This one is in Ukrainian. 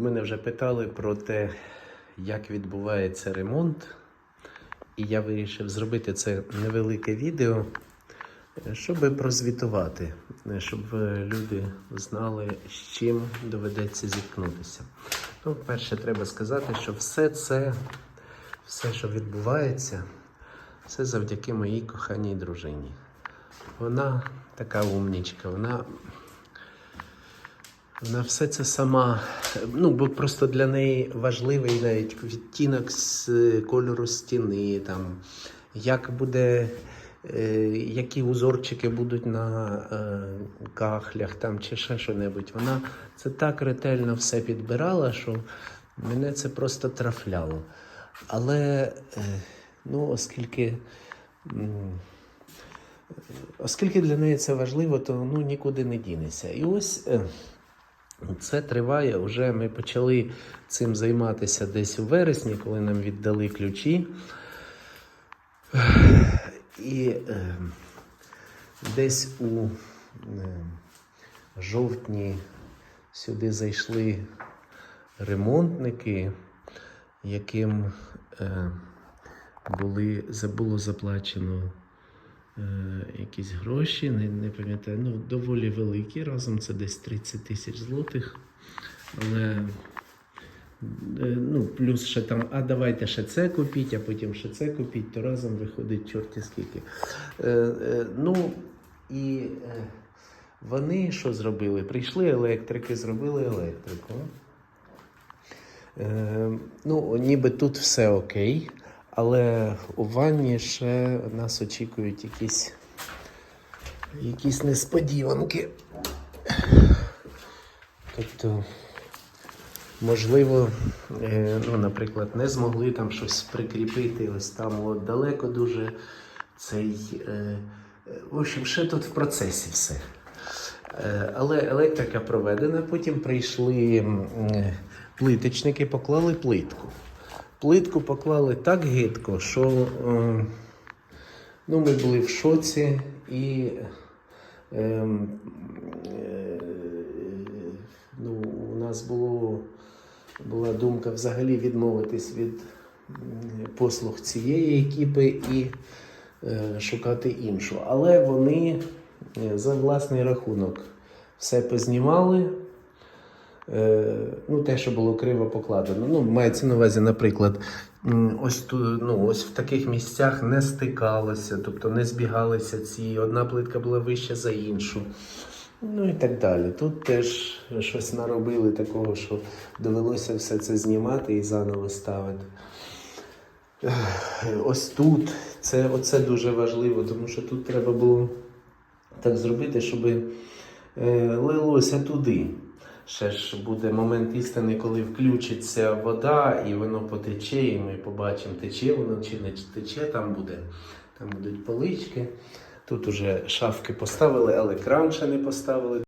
Мене вже питали про те, як відбувається ремонт. І я вирішив зробити це невелике відео, щоб прозвітувати, щоб люди знали, з чим доведеться зіткнутися. Ну, перше, треба сказати, що все це, все, що відбувається, це завдяки моїй коханій дружині. Вона така умнічка, вона вона все це сама. Ну, бо просто для неї важливий навіть відтінок з е, кольору стіни, там, як буде, е, які узорчики будуть на е, кахлях там, чи ще що-небудь. Вона це так ретельно все підбирала, що мене це просто трафляло. Але е, ну, оскільки. Оскільки для неї це важливо, то ну, нікуди не дінеться. І ось е, це триває вже. Ми почали цим займатися десь у вересні, коли нам віддали ключі. І е, десь у е, жовтні сюди зайшли ремонтники, яким е, були, було заплачено е, якісь гроші, не, не пам'ятаю, ну, доволі великі. Разом це десь 30 тисяч злотих. Але е, ну, плюс ще там, а давайте ще це купіть, а потім ще це купіть, то разом виходить чорті скільки. Е, е, ну і е, вони що зробили? Прийшли електрики, зробили електрику. Е, ну, ніби тут все окей, але у ванні ще нас очікують якісь, якісь несподіванки. Тобто, можливо, е, ну, наприклад, не змогли там щось прикріпити, ось там от далеко дуже цей. Е, е, в общем, ще тут в процесі все. Але електрика проведена, потім прийшли плиточники, поклали плитку. Плитку поклали так гидко, що ну, ми були в шоці і е, е, ну, у нас було, була думка взагалі відмовитись від послуг цієї екіпи і е, шукати іншу. Але вони е, за власний рахунок все познімали. Е, ну, те, що було криво покладено. Ну, мається на увазі, наприклад, ось тут, ну, ось в таких місцях не стикалося, тобто не збігалися ці, одна плитка була вища за іншу. Ну і так далі. Тут теж щось наробили такого, що довелося все це знімати і заново ставити. Ось тут це, оце дуже важливо, тому що тут треба було так зробити, щоб е, лилося туди. Ще ж буде момент істини, коли включиться вода і воно потече, і ми побачимо, тече воно чи не тече, там буде. Там будуть полички. Тут уже шафки поставили, але кран ще не поставили.